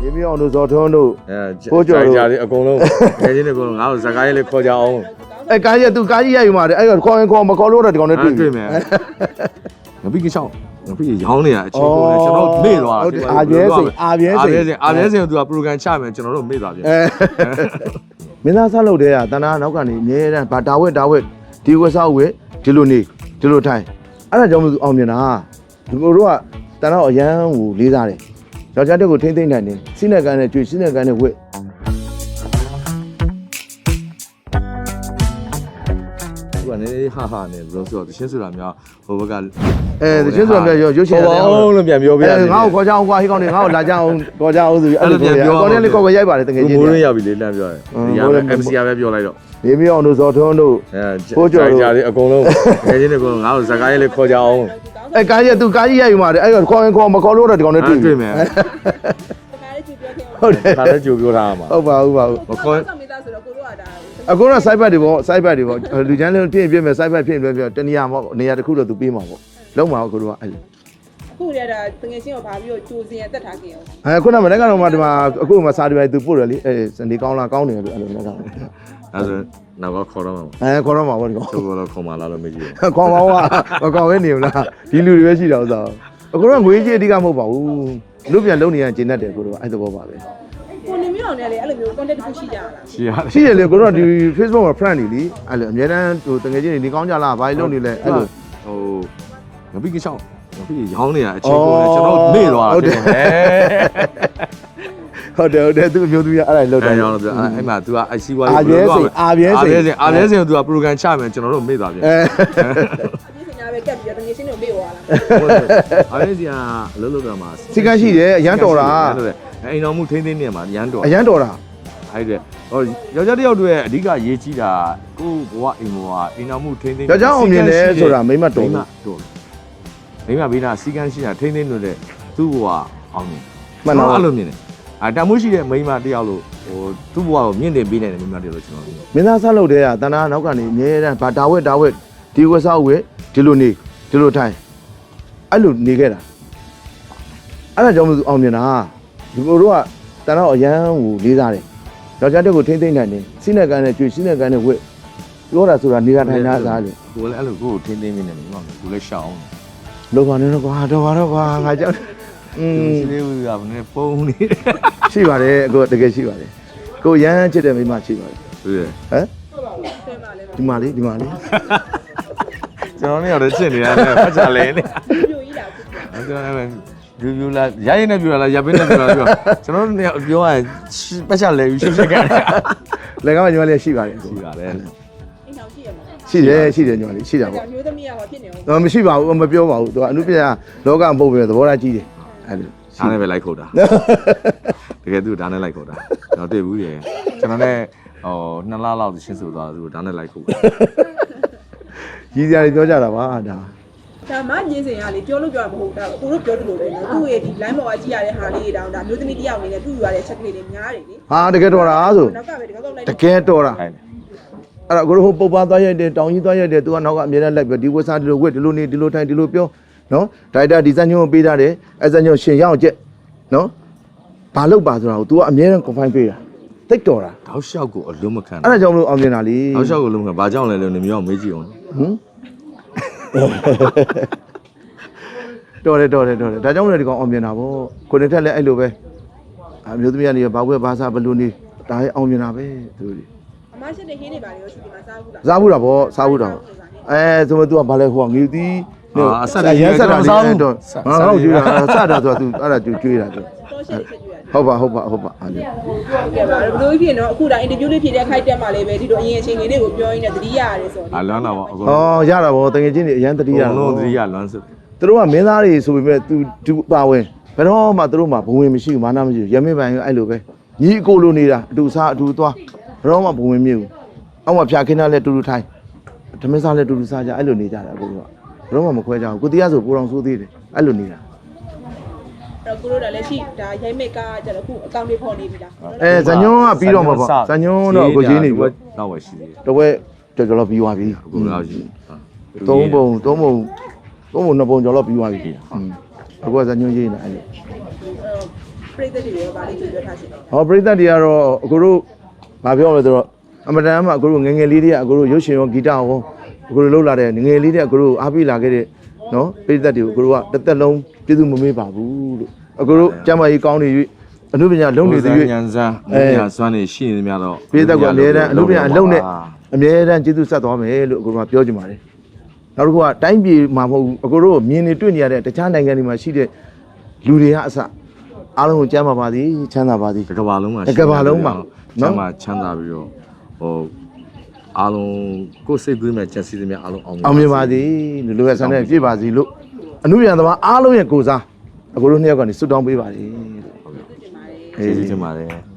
နေမြောင်တို့ဇော်ထွန်းတို့ အဲကိုကျော်တို့ ကြတယ်အကုန်လုံးငယ်ချင်းတွေအကုန်လုံးငါ့ကိုဇကားရေးလေးခေါ်ကြအောင်အဲကားရသူကားကြီးရိုက်ယူမှာတယ်အဲ့တော့ခေါ်ရင်ခေါ်မခေါ်လို့တော့ဒီကောင်နဲ့အဲ့တွေ့တွေ့မယ်ငပိကချောင်းငပိရောင်းနေရအချင်းကိုလေကျွန်တော်မေ့သွားဟုတ်တယ်အာပြဲစိန်အာပြဲအာစိပြဲန်စိန်အာပြဲစိန်ကသူက program ချမယ်ကျွန်တော်တို့မေ့သွားပြန် အဲမင်းသားဆက်လုပ်တဲ့ကတနာနောက်ကနေအမြဲတမ်းဗာတာဝက်တာဝက်ဒီဝက်ဆောက်ဝက်ဒီလိုနေဒီလိုထိုင်အဲ့ဒါကြောင့်မလို့အောင်မြင်တာဒီလိုတို့ကတနာအရန်ကိုလေးစားတယ် ယောက်ျားတက်ကိုထိမ့်သိမ့်နိုင်တယ်စိနဲ့ကန်နဲ့ကြွေစိနဲ့ကန်နဲ့ဝက်သူကနေဟာဟာနေလို့ဆိုတော့တရှင်းဆိုတာများဟိုဘက်ကအဲတချင်းဆိုတော့ရုပ်ရှင်ရတယ်ဟောလို့ပြန်ပြောပြရအဲငါ့ကိုခေါ်ကြအောင်ကွာဟိကောင်တွေငါ့ကိုလာကြအောင်ခေါ်ကြအောင်ဆိုပြီးအဲ့လိုပြောကောင်းတယ်လေးကောက်ကိုရိုက်ပါတယ်တကယ်ချင်းမိုးရတွေင်းရောက်ပြီလေလမ်းပြောတယ်ဒီက MCR ပဲပြောလိုက်တော့နေမြောင်တို့ဇော်ထွန်းတို့အဲကိုကျော်တို့ကြတယ်အကုန်လုံးငယ်ချင်းတွေအကုန်လုံးငါ့ကိုဇကားရေးလေးခေါ်ကြအောင် အဲကားရသူကားကြီးရိုက်ယူမှာတယ်အဲ့တော့ခေါ်ရင်ခေါ်မခေါ်လို့တော့ဒီကောင်နဲ့တွေ့တွေ့မယ်ဟုတ်တယ်ဒါလည်းကြိုပြောထားမှာဟုတ်ပါဘူးပါဘူးမခေါ်ဆောင်မိသားဆိုတော့ကိုတို့ကဒါအခုတော့ site ဘက်တွေပေါ့ site ဘက်တွေပေါ့လူချမ်းလုံးဖြစ်ရင်ဖြစ်မယ် site ဘက်ဖြစ်ရင်ဖြစ်တနေရာပေါ့နေရာတစ်ခုတော့သူပေးမှာပေါ့လုံးမှာအခုတော့အဲ့လိုအခုရတာတငယ်ချင်းကိုဘာပြီးတော့ကြိုစင်ရတက်ထားခင်အောင်အဲခုနကမနေ့ကတော့မှဒီမှာအခုမှစာဒီပိုင်းသူပို့တယ်လေအဲစနေကောင်းလားကောင်းတယ်လို့အဲ့လိုလည်းကောင်းတယ်အဲဆို နောက်ကခေါ်တော့မှာအဲခေါ်တော့မှာပေါ့ဒီကောင်သူ့ကတော့ခေါ်မှလာလို့မကြည့်ဘူးခေါ်ပါဦးမကောင်းပဲနေမလားဒီလူတွေပဲရှိတာဥစားအခုတော့ငွေကြီးအဓိကမဟုတ်ပါဘူးလူပြန်လုံးနေရကျင်တတ်တယ်ကိုတော့အဲ့သဘောပါပဲကိုနေမျိုးအောင်လည်းအဲ့လိုမျိုး contact တစ်ခုရှိကြလားရှိရတယ်ရှိတယ်လေကိုတော့ဒီ Facebook မှာ friend တွေလीအဲ့လိုအများတန်းဟိုတကယ်ချင်းနေကောင်းကြလားဘာလို့လုပ်နေလဲအဲ့လိုဟိုငပိကချောင်းငပိရောင်းနေရအချင်းကိုလေကျွန်တော်မေ့သွားတာဟုတ်တယ် ဟုတ်တယ်ဟုတ်တယ်သူအမျိုးသမီးကအဲ့ဒါလောက်တတယ်ယ်ရောင်းလို့ပြောအဲ့မှာ तू ကအစီးပွားအာပြဲစိန်အာပြဲစိန်အာပြဲစိန်အာပြဲစိန်က तू က program ချမယ်ကျွန်တော်တို့မေ့သွားပြန်အဲအပြည့်စင်ညာပဲကက်ပြီးတော့တငယ်ချင်းတွေကိုမေ့သွားလားအာပြဲစိန်ကအလုံးလုံးကမှာစီကန်းရှိတယ်အရန်တော်တာအိမ်တော်မှုထိန်းသိမ်းနေမှာရန်တော်အရန်တော်တာအဲ့ဒါဟိုယောက်ျားတစ်ယောက်တည်းရဲ့အဓိကရေးကြီးတာကိုဘဝအိမ်ဘဝအိမ်တော်မှုထိန်းသိမ်းယောက်ျားအောင်မြင်တယ်ဆိုတာမိမတော်မိမဘူးတော်မိမဘေးနာစီကန်းရှိတာထိန်းသိမ်းလို့တဲ့သူ့ဘဝအောင်မြင်မှန်တော့အဲ့လိုမြင်တယ် အတမှုရှိတဲ့မိန်းမတစ်ယောက်လို့ဟိုသူ့ဘဝကိုမြင့်တင်ပေးနိုင်တဲ့မိန်းမတစ်ယောက်လို့ကျွန်တော်မြင်တယ်မင်းသားဆက်လုပ်တဲ့ကတနာနောက်ကနေအမြဲတမ်းဗာတာဝက်တာဝက်ဒီဝက်ဆောက်ဝက်ဒီလိုနေဒီလိုထိုင်အဲ့လိုနေခဲ့တာအဲ့ဒါကြောင့်မလို့အောင်မြင်တာဒီလိုတော့ကတနာအရန်ကိုလေးစားတယ်ယောက်ျားတက်ကိုထိမ့်သိမ့်နိုင်တယ်စိနဲ့ကန်နဲ့ကြွေစိနဲ့ကန်နဲ့ဝက်ပြောတာဆိုတာနေတာထိုင်တာစားတယ်ကိုလည်းအဲ့လိုကိုကိုထိန်းသိမ်းပေးနေတယ်မိန်းမကိုလည်းရှောင်းလောပါနေတော့ကွာတော့ပါတော့ကွာငါကြောက် อืมစီလေးဦးကဘယ်နဲ့ပုံနေတယ်ရှိပါတယ်အခုတကယ်ရှိပါတယ်ကိုရမ်းချစ်တဲ့မိန်းမရှိပါတယ်ဟုတ်တယ်ဟမ်ဆွဲမှလည်းဒီမှာလေးဒီမှာလေးကျွန်တော်လည်းတော့ချစ်နေရတယ်ဖတ်ချလဲနေပြိုကြီးတာအခုကျွန်တော်လည်းပြူပြူလာရရင်နဲ့ပြူလာရပင်းနဲ့ပြူလာပြောကျွန်တော်တို့ပြောရရင်ပတ်ချလဲယူရှင်းရှင်းကြတယ်လက်ကမှညီမလေးရှိပါတယ်အခုရှိပါတယ်အိမ်ထောင်ရှိရမှာရှိတယ်ရှိတယ်ညီမလေးရှိတာပေါ့ဒါမျိုးသမီးကဟောဖြစ်နေအောင်တော့မရှိပါဘူးမပြောပါဘူးသူကအနုပညာလောကမဟုတ်ပဲသဘောထားကြီးတယ် အဲ့လိုဒါနဲ့ပဲလိုက်ခုတ်တာတကယ်သူဒါနဲ့လိုက်ခုတ်တာကျွန်တော်တွေ့ဘူးရယ်ကျွန်တော်လည်းဟိုနှစ်လလောက်ရှင်းဆိုသွားသူဒါနဲ့လိုက်ခုတ်ကြီးစရာတွေပြောကြတာပါဒါဒါမှညင်းစင်ရလေပြောလို့ပြောမှာမဟုတ်တာကိုတို့ပြောသလိုပဲနော်သူ့ရဲ့ဒီ line ပေါ်ကကြည့်ရတဲ့ဟာလေးတောင်ဒါမျိုးသမီးတယောက်အနေနဲ့သူ့ယူရတဲ့ချက်ကလေးတွေများတယ်လေဟာတကယ်တော်တာဆိုနောက်ကပဲဒီကောက်လိုက်တကယ်တော်တာဟဲ့အဲ့တော့ကိုတို့ဟိုပုတ်ပါသွားရိုက်တယ်တောင်ကြီးသွားရိုက်တယ်သူကနောက်ကအမြဲတမ်းလိုက်ပြီးဒီဝက်စားဒီလိုဝက်ဒီလိုနေဒီလိုထိုင်ဒီလိုပြော နော်ဒါရိုက်တာဒီဇိုင်းညွှန်ပေးထားတယ်အဲဇိုင်းညွှန်ရှင်ရအောင်ကြက်နော်ဘာလုပ်ပါဆိုတာကို तू ကအမြဲတမ်း confine ပေးတာတိတ်တော်တာတောက်လျှောက်ကိုအလုံးမခံအဲ့ဒါကြောင့်မလို့အောင်မြင်တာလေတောက်လျှောက်ကိုအလုံးမခံဘာကြောင့်လဲလို့နေမျိုးမေးကြည့်အောင်ဟမ်တော်တယ်တော်တယ်တော်တယ်ဒါကြောင့်မလို့ဒီကောင်အောင်မြင်တာဗောကိုနေထက်လည်းအဲ့လိုပဲအမျိုးသမီးကနေဘာဝဲဘာစားဘလူနေဒါရဲ့အောင်မြင်တာပဲသူတို့အမရှိတဲ့ဟင်းတွေပါလေရောရှိဒီမှာစားဘူးလားစားဘူးတာဗောစားဘူးတာဗောအဲဆိုမှ तू ကဘာလဲဟိုကငူသီး အဆက်ရန်ဆက်တာမစားဘူးတော့ဟာဟုတ်ကြွေးတာစတာဆိုတော့ तू အဲ့ဒါကြွေးကြွေးတာတော့ဟုတ်ပါဟုတ်ပါဟုတ်ပါအဲ့ဒါဘလို့ဖြစ်နော်အခုဒါ interview လေးဖြေတဲ့ခိုက်တက်မှလည်းပဲဒီလိုအရင်အချိန်လေးကိုပြောရင်းနဲ့တတိယရတယ်ဆိုတော့အာလွမ်းလာပါအကုန်ဩရတာဗောတကယ်ချင်းနေအရန်တတိယအကုန်လုံးသတိရလွမ်းစစ်သူတို့ကမင်းသားတွေဆိုပေမဲ့ तू သူပါဝင်ဘယ်တော့မှသူတို့မှာဘဝင်မရှိဘူးမာနမရှိဘူးရမင်းပိုင်ရောအဲ့လိုပဲညီအကိုလိုနေတာအတူစားအတူသွားဘယ်တော့မှဘဝင်မရှိဘူးအောက်မှာဖျားခင်းတာလဲတူတူထိုင်းဓမင်းစားလဲတူတူစားကြအဲ့လိုနေကြတယ်အကုန်လုံးက ဘယ်တော့မှမခွဲကြဘူးကိုတရားဆိုကိုတော်ဆိုးသေးတယ်အဲ့လိုနေတာအဲ့တော့ကိုတို့ကလည်းရှိဒါရိုက်မိတ်ကားကြတော့အခုအကောင့်တွေဖော်နေပြီလားအဲဇညွန်းကပြီးတော့မှာပေါ့ဇညွန်းတော့ကိုကြီးနေပြီတော့ပဲရှိသေးတယ်တဝဲကြော်ကြော်တော့ပြီးသွားပြီအခုလောက်ရှိသုံးပုံသုံးပုံသုံးပုံနှစ်ပုံကြော်တော့ပြီးသွားပြီအခုကဇညွန်းရေးနေအဲ့လိုဘပြည်သက်တွေရောဗာလေးပြောထားချင်တယ်ဟောပရိသတ်တွေကတော့အခုတို့မပြောမလဲဆိုတော့အမတန်မှအခုတို့ငယ်ငယ်လေးတွေကအခုတို့ရုပ်ရှင်ရောဂီတရော အခုတို့လှုပ်လာတဲ့ငယ်ငယ်လေးတွေအခုတို့အားပေးလာခဲ့တဲ့နော်ပရိသတ်တွေကိုအခုတို့ကတစ်သက်လုံးပြည့်စုံမမေ့ပါဘူးလို့အခုတို့ကျမ်းမာရေးကောင်းနေ၍အနုပညာလုံနေတဲ့ရွ၍ဉာဏ်စမ်းအဲဉာဏ်စွမ်းနေရှိနေများတော့ပရိသတ်ကအမြဲတမ်းအနုပညာအလုံးနဲ့အမြဲတမ်းကျေးဇူးဆက်သွားမယ်လို့အခုတို့ကပြောချင်ပါတယ်နောက်တစ်ခုကတိုင်းပြည်မှာမဟုတ်ဘူးအခုတို့မြင်နေတွေ့နေရတဲ့တခြားနိုင်ငံတွေမှာရှိတဲ့လူတွေကအစအားလုံးကိုကျမ်းမာပါသည်ချမ်းသာပါသည်တကဘာလုံးမှာတကမ္ဘာလုံးမှာနော်နော်မှာချမ်းသာပြီးတော့ဟို အားလုံးကိုယ်စိတ်သွင်းမဲ့ချက်စီသမျှအားလုံးအောင်အောင်မြင်ပါသည်လူလူရဲ့ဆန္ဒပြည့်ပါစီလို့အနုပြန်သမားအားလုံးရဲ့ကိုစားအခုတို့နှစ်ယောက်ကနေဆွတ်တောင်းပေးပါလေကျေးဇူးတင်ပါတယ်